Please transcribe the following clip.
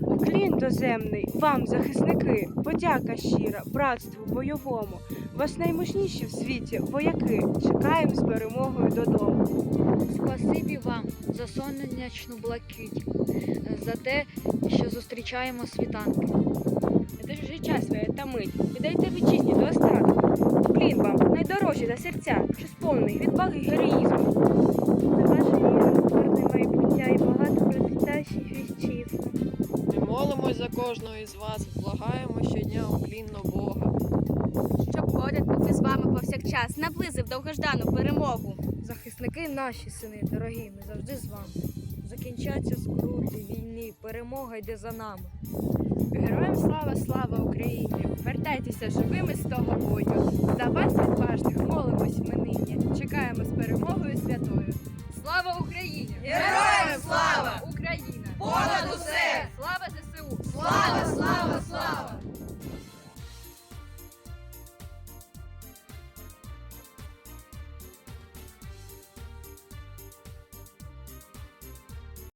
Уклін доземний, вам, захисники, подяка щира, братству бойовому. Вас наймощніші в світі вояки. Чекаємо з перемогою додому. Спасибі вам за сонячну блакить, за те, що зустрічаємо світанки. Це життя своє та мить. Віддайте вітчизні до остатку. Уклін вам найдорожчі за серця, що сповнений відваги героїзму. Молимось за кожного із вас, благаємо щодня уклінно Бога. щоб поряд був із вами повсякчас, наблизив довгождану перемогу. Захисники наші сини, дорогі, ми завжди з вами. Закінчаться скрути війни, перемога йде за нами. Героям слава, слава Україні! Вертайтеся живими з того бою. За вас, відважних, молимось ми нині. Чекаємо з перемогою святою. Слава Україні! Героям